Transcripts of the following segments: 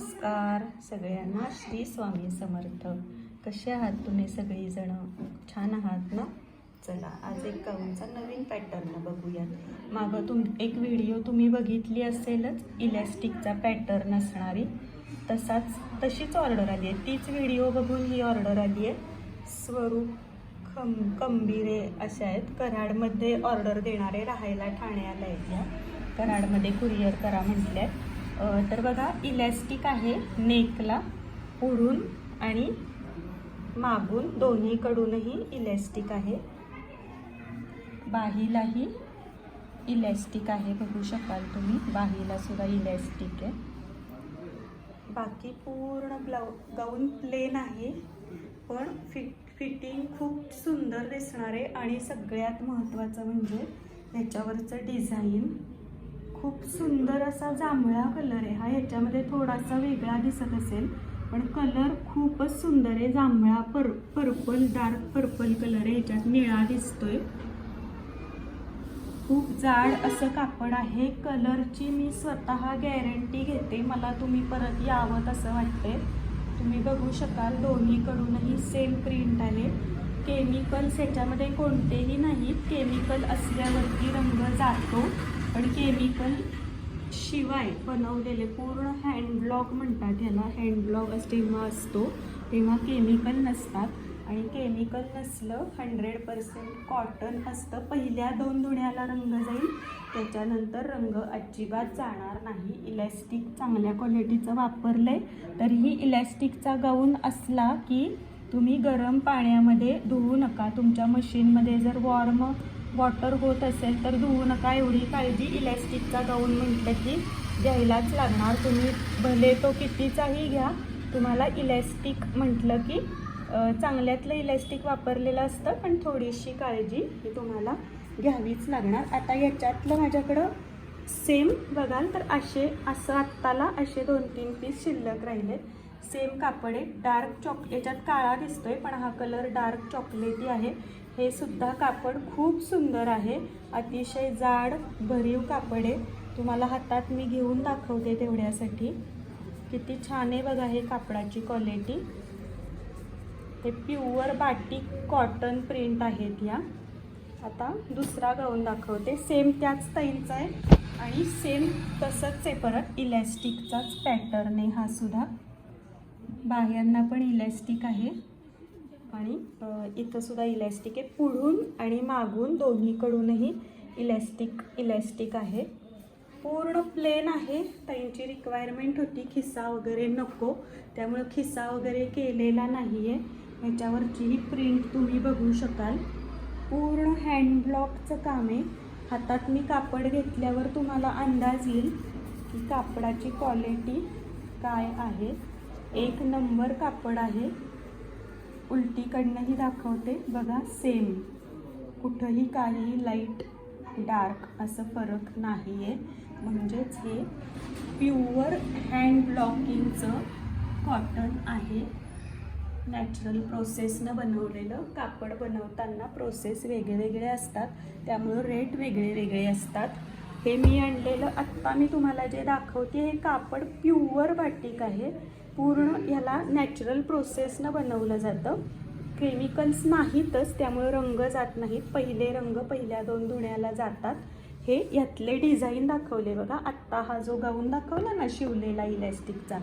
नमस्कार सगळ्यांना. श्री स्वामी समर्थ. कसे आहात तुम्ही सगळीजण? छान आहात ना? चला आज एक गाऊनचा नवीन पॅटर्न बघूयात. मागं तुम एक व्हिडिओ तुम्ही बघितली असेलच इलॅस्टिकचा पॅटर्न असणारी. तसाच तशीच ऑर्डर आली आहे. तीच व्हिडिओ बघून ही ऑर्डर आली आहे. स्वरूप खम कंबिरे अशा आहेत. कराडमध्ये ऑर्डर देणारे राहायला ठाण्याला आहेत या कराडमध्ये कुरिअर करा म्हटल्या आहेत तर बघा इलॅस्टिक आहे नेकला पुढून आणि मागून दोन्हीकडूनही इलॅस्टिक आहे. बाहीलाही इलॅस्टिक आहे बघू शकाल तुम्ही. बाहीला सुद्धा इलॅस्टिक आहे. बाकी पूर्ण ब्लाउ गाऊन प्लेन आहे पण फिट फिटिंग खूप सुंदर दिसणार आहे आणि सगळ्यात महत्त्वाचं म्हणजे ह्याच्यावरचं डिझाईन खूप सुंदर असा जांभळा कलर आहे. हा ह्याच्यामध्ये थोडासा वेगळा दिसत असेल पण कलर खूपच सुंदर आहे. जांभळा पर पर्पल डार्क पर्पल कलर आहे. ह्याच्यात निळा दिसतोय. खूप जाड असं कापड आहे. कलरची मी स्वतः गॅरंटी घेते. मला तुम्ही परत यावं असं वाटतंय. तुम्ही बघू शकाल दोन्हीकडूनही सेम प्रिंट आहे. केमिकल्स ह्याच्यामध्ये कोणतेही नाहीत. केमिकल असल्यावरती रंग जातो. पण केमिकल शिवाय बनवलेले पूर्ण हँडब्लॉग म्हणतात ह्याला हँडब्लॉक जेव्हा असतो तेव्हा केमिकल नसतात. आणि केमिकल नसलं हंड्रेड पर्सेंट कॉटन असतं. पहिल्या दोन धुण्याला रंग जाईल. त्याच्यानंतर रंग अजिबात जाणार नाही. इलॅस्टिक चांगल्या क्वालिटीचं वापरलं आहे तरीही इलॅस्टिकचा गाऊन असला की तुम्ही गरम पाण्यामध्ये धुवू नका. तुमच्या मशीनमध्ये जर वॉर्म वॉटर होत असेल तर धुवू नका. एवढी काळजी इलॅस्टिकचा गाऊन म्हटलं की घ्यायलाच लागणार. तुम्ही भले तो कितीचाही घ्या. तुम्हाला इलॅस्टिक म्हटलं की चांगल्यातलं इलॅस्टिक वापरलेलं असतं पण थोडीशी काळजी ही तुम्हाला घ्यावीच लागणार. आता याच्यातलं माझ्याकडं सेम बघाल तर असे असं आत्ताला असे दोन तीन पीस शिल्लक राहिले. सेम कापड आहे. डार्क चॉक याच्यात काळा दिसतोय पण हा कलर डार्क चॉकलेटी आहे. हे सुद्धा कापड खूप सुंदर आहे. अतिशय जाड भरीव कापड आहे. तुम्हाला हातात मी घेऊन दाखवते तेवढ्यासाठी. किती छान आहे बघा हे कापडाची क्वालिटी हे प्युअर बाटिक कॉटन प्रिंट आहेत या. आता दुसरा गाऊन दाखवते. सेम त्याच स्टाईलचा आहे. आणि सेम तसंच आहे परत. इलॅस्टिकचाच पॅटर्न आहे हा सुद्धा. बाह्यांना पण इलॅस्टिक आहे. इथंसुद्धा इलॅस्टिक आहे. पुढून आणि मागून दोन्हीकडूनही इलॅस्टिक इलॅस्टिक आहे. पूर्ण प्लेन आहे. ताईंची रिक्वायरमेंट होती खिस्सा वगैरे नको. त्यामुळं खिसा वगैरे केलेला नाही आहे ह्याच्यावरचीही प्रिंट तुम्ही बघू शकाल. पूर्ण हँडब्लॉकचं काम आहे. हातात मी कापड घेतल्यावर तुम्हाला अंदाज येईल की कापडाची क्वालिटी काय आहे. एक नंबर कापड आहे. उलटीकडनंही दाखवते. बघा सेम कुठंही काही लाइट डार्क असं फरक नाही आहे म्हणजेच हे प्युअर हँड ब्लॉकिंगचं कॉटन आहे. नॅचरल प्रोसेसनं बनवलेलं कापड बनवताना प्रोसेस वेगळे वेगळे असतात. त्यामुळं रेट वेगळे वेगळे असतात. हे मी आणलेलं आत्ता मी तुम्हाला जे दाखवते हे कापड प्युअर बाटिक आहे. पूर्ण ह्याला नॅचरल प्रोसेसनं बनवलं जातं. केमिकल्स नाहीतच त्यामुळे रंग जात नाहीत. पहिले रंग पहिल्या दोन धुण्याला जातात. हे यातले डिझाईन दाखवले बघा. आत्ता हा जो गाऊन दाखवला ना शिवलेला इलॅस्टिकचा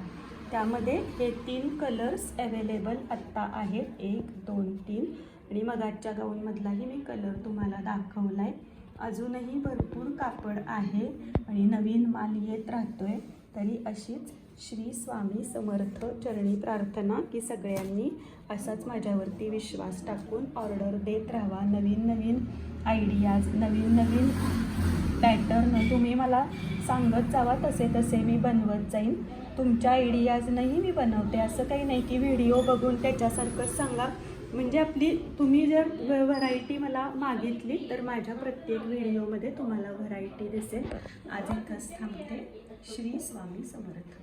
त्यामध्ये हे तीन कलर्स अवेलेबल आत्ता आहेत. एक दोन तीन. आणि मगाच्या गाऊनमधलाही मी कलर तुम्हाला दाखवला आहे अजूनही भरपूर कापड आहे आणि नवीन माल येत राहतो आहे तरी अशीच श्री स्वामी समर्थ चरणी प्रार्थना की सगळ्यांनी असाच माझ्यावरती विश्वास टाकून ऑर्डर देत राहावा. नवीन नवीन आयडियाज नवीन नवीन पॅटर्न तुम्ही मला सांगत जावा. तसे तसे मी बनवत जाईन. तुमच्या आयडियाजनंही मी बनवते. असं काही नाही की व्हिडिओ बघून त्याच्यासारखंच सांगा. म्हणजे आपली तुम्ही जर व्हरायटी मला मागितली तर माझ्या प्रत्येक व्हिडिओमध्ये तुम्हाला व्हरायटी दिसेल. आज इथंच थांबते. श्री स्वामी समर्थ.